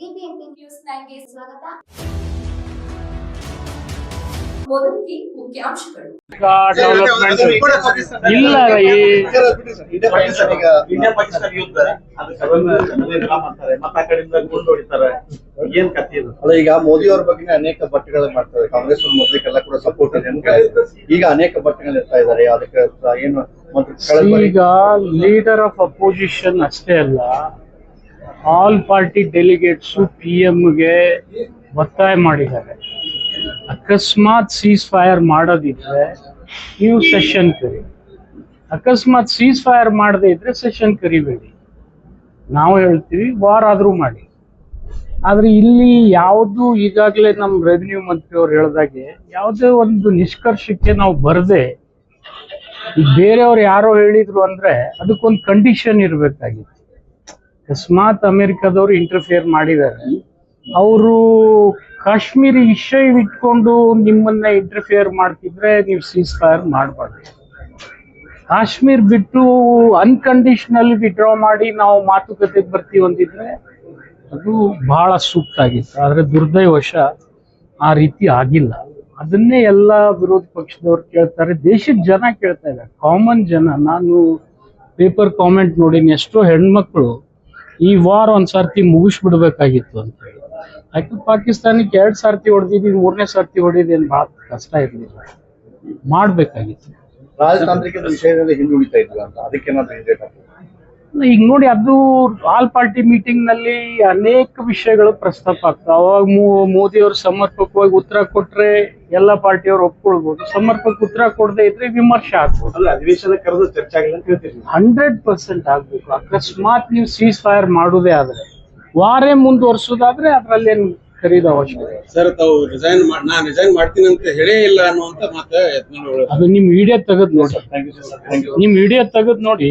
BBMP news ನೈನ್ಗೆ ಸ್ವಾಗತ. ಮೊದಲಿಗೆ ಮುಖ್ಯಾಂಶಗಳು. ಡೆವಲಪ್ಮೆಂಟ್ ಇಲ್ಲ ಇಂಡಿಯಾ ಪಾಕಿಸ್ತಾನ ಯುದ್ಧ ಏನ್ ಕಥೆ ಅಲ್ಲ ಈಗ ಮೋದಿ ಅವ್ರ ಬಗ್ಗೆ ಅನೇಕ ಬಟ್ಟೆಗಳು ಮಾಡ್ತಾರೆ. ಕಾಂಗ್ರೆಸ್ ಅವ್ರ ಮೊದಲಿಗೆಲ್ಲ ಕೂಡ ಸಪೋರ್ಟ್ ಇದೆ ಈಗ ಅನೇಕ ಬಟ್ಟೆಗಳು ಇರ್ತಾ ಇದಾರೆ ಅದಕ್ಕೆ ಏನು ಈಗ ಲೀಡರ್ ಆಫ್ ಅಪೋಸಿಷನ್ ಅಷ್ಟೇ ಅಲ್ಲ ಆಲ್ ಪಾರ್ಟಿ ಡೆಲಿಗೇಟ್ಸ್ ಪಿ ಎಮ್ಗೆ ಒತ್ತಾಯ ಮಾಡಿದ್ದಾರೆ. ಅಕಸ್ಮಾತ್ ಸೀಸ್ ಫೈರ್ ಮಾಡೋದಿದ್ರೆ ನೀವು ಸೆಷನ್ ಕರಿ. ಅಕಸ್ಮಾತ್ ಸೀಸ್ ಫೈರ್ ಮಾಡದೇ ಇದ್ರೆ ಸೆಷನ್ ಕರಿಬೇಡಿ. ನಾವು ಹೇಳ್ತೀವಿ ವಾರ್ ಆದರೂ ಮಾಡಿ. ಆದ್ರೆ ಇಲ್ಲಿ ಯಾವುದು ಈಗಾಗಲೇ ನಮ್ಮ ರೆವಿನ್ಯೂ ಮಂತ್ರಿ ಅವ್ರು ಹೇಳ್ದಾಗೆ ಯಾವುದೇ ಒಂದು ನಿಷ್ಕರ್ಷಕ್ಕೆ ನಾವು ಬರದೆ ಬೇರೆಯವ್ರು ಯಾರೋ ಹೇಳಿದ್ರು ಅಂದ್ರೆ ಅದಕ್ಕೊಂದು ಕಂಡೀಷನ್ ಇರ್ಬೇಕಾಗಿತ್ತು. ಅಕಸ್ಮಾತ್ ಅಮೆರಿಕದವರು ಇಂಟರ್ಫಿಯರ್ ಮಾಡಿದ್ದಾರೆ. ಅವರು ಕಾಶ್ಮೀರಿ ವಿಷಯ ಇಟ್ಕೊಂಡು ನಿಮ್ಮನ್ನ ಇಂಟರ್ಫಿಯರ್ ಮಾಡ್ತಿದ್ರೆ ನೀವು ಸೀಸ್ ಫೈರ್ ಮಾಡಬಾರ್ದು. ಕಾಶ್ಮೀರ್ ಬಿಟ್ಟು ಅನ್ಕಂಡೀಷನಲ್ ವಿಡ್ರಾ ಮಾಡಿ ನಾವು ಮಾತುಕತೆಗೆ ಬರ್ತೀವಿ ಅಂದಿದ್ರೆ ಅದು ಬಹಳ ಸೂಕ್ತ ಆಗಿತ್ತು. ಆದ್ರೆ ದುರ್ದೈವಶ ಆ ರೀತಿ ಆಗಿಲ್ಲ. ಅದನ್ನೇ ಎಲ್ಲ ವಿರೋಧ ಪಕ್ಷದವ್ರು ಕೇಳ್ತಾರೆ. ದೇಶದ ಜನ ಕೇಳ್ತಾ ಇದ್ದಾರೆ. ಕಾಮನ್ ಜನ. ನಾನು ಪೇಪರ್ ಕಾಮೆಂಟ್ ನೋಡಿನಿ. ಎಷ್ಟೋ ಹೆಣ್ಮಕ್ಳು ಈ ವಾರ್ ಒಂದ್ ಸರ್ತಿ ಮುಗಿಸ್ಬಿಡ್ಬೇಕಾಗಿತ್ತು ಅಂತ ಹೇಳಿ. ಯಾಕೆ ಪಾಕಿಸ್ತಾನಕ್ಕೆ ಎರಡ್ ಸರ್ತಿ ಹೊಡೆದಿದ್ದು ಮೂರನೇ ಸರ್ತಿ ಏನು ಬಹಳ ಕಷ್ಟ ಇರಲಿಲ್ಲ. ಮಾಡ್ಬೇಕಾಗಿತ್ತು. ರಾಜತಾಂತ್ರಿಕ ವಿಷಯದಲ್ಲಿ ಹಿಂದುಳಿತಾ ಇದ್ವಿ ಅಂತ, ಅದಕ್ಕೆ ಈಗ ನೋಡಿ ಅದು ಆಲ್ ಪಾರ್ಟಿ ಮೀಟಿಂಗ್ನಲ್ಲಿ ಅನೇಕ ವಿಷಯಗಳು ಪ್ರಸ್ತಾಪ ಆಗ್ತವೆ. ಅವಾಗ ಮೋ- ಮೋದಿ ಅವರು ಸಮರ್ಪಕವಾಗಿ ಉತ್ತರ ಕೊಟ್ರೆ ಎಲ್ಲ ಪಾರ್ಟಿಯವರು ಒಪ್ಕೊಳ್ಬಹುದು ಸಮರ್ಪಕ ಉತ್ತರ ಕೊಡದೆ ಇದ್ರೆ ವಿಮರ್ಶೆ ಆಗ್ಬಹುದು ಅಲ್ಲ ಅಧಿವೇಶನ ಕರೆದು ಚರ್ಚೆ ಆಗಿಲ್ಲ ಅಂತ ಹೇಳ್ತೀರಿ ನೀವು. ಹಂಡ್ರೆಡ್ ಪರ್ಸೆಂಟ್ ಆಗ್ಬೇಕು. ಅಕಸ್ಮಾತ್ ನೀವು ಸೀಸ್ ಫೈರ್ ಮಾಡುದೇ ಆದ್ರೆ ವಾರೇ ಮುಂದುವರ್ಸೋದಾದ್ರೆ ಅದ್ರಲ್ಲೇನು ಖರೀದ ಅವಶ್ಯಕತೆ. ಸರ್ ತಾವು ರಿಸೈನ್ ನಾನು ರಿಸೈನ್ ಮಾಡ್ತೀನಿ ಅಂತ ಹೇಳೇ ಇಲ್ಲ ಅನ್ನುವಂತ ಮಾತು ಅದು ನಿಮ್ ವಿಡಿಯೋ ತೆಗೆದು ನೋಡಿ. Thank you sir thank you ನಿಮ್ ವಿಡಿಯೋ ತೆಗೆದು ನೋಡಿ.